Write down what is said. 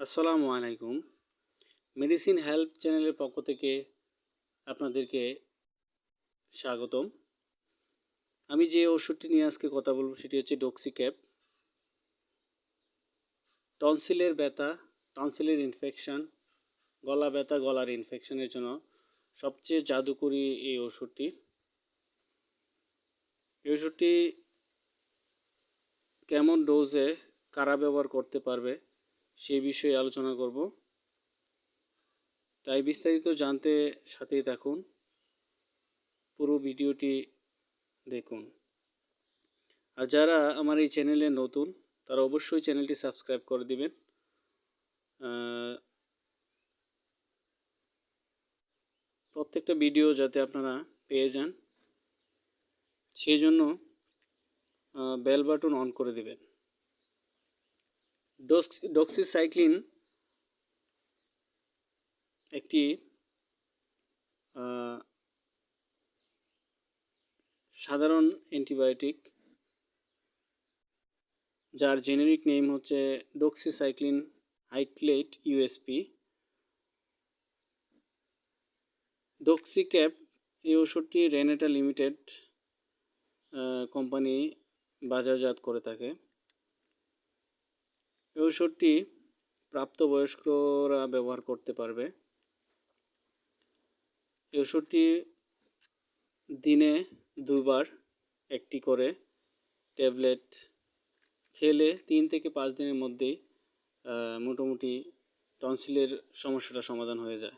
আসসালামু আলাইকুম। Medicine help চ্যানেলের পক্ষ থেকে আপনাদেরকে স্বাগতম। আমি যে ওষুধটি নিয়ে আজকে কথা বলব সেটি হচ্ছে ডক্সিক্যাপ টনসিলের ব্যথা টনসিলের ইনফেকশন গলা ব্যথা, গলার ইনফেকশনের জন্য সবচেয়ে জাদুকরি এই ওষুধটি। এই ওষুধটি কেমন ডোজে কারা ব্যবহার করতে পারবে? সেই বিষয়ে আলোচনা করব। তাই বিস্তারিত জানতে সাথেই থাকুন। পুরো ভিডিওটি দেখুন। আর যারা আমার এই চ্যানেলে নতুন, তারা অবশ্যই চ্যানেলটি সাবস্ক্রাইব করে দিবেন। প্রত্যেকটা ভিডিও যাতে আপনারা পেয়ে যান, সেই জন্য বেল বাটন অন করে দিবেন। ডক্সিসাইক্লিন একটি সাধারণ অ্যান্টিবায়োটিক, যার জেনেরিক নেম হচ্ছে ডক্সিসাইক্লিন হাইক্লেট ইউএসপি ডক্সিক্যাপ এই ওষুধটি রেনেটা লিমিটেড কোম্পানি বাজারজাত করে থাকে। এই ওষুধটি প্রাপ্তবয়স্করা ব্যবহার করতে পারবে। ঔষধটি দিনে দুবার একটি করে ট্যাবলেট খেলে তিন থেকে পাঁচ দিনের মধ্যেই মোটামুটি টনসিলের সমস্যাটা সমাধান হয়ে যায়।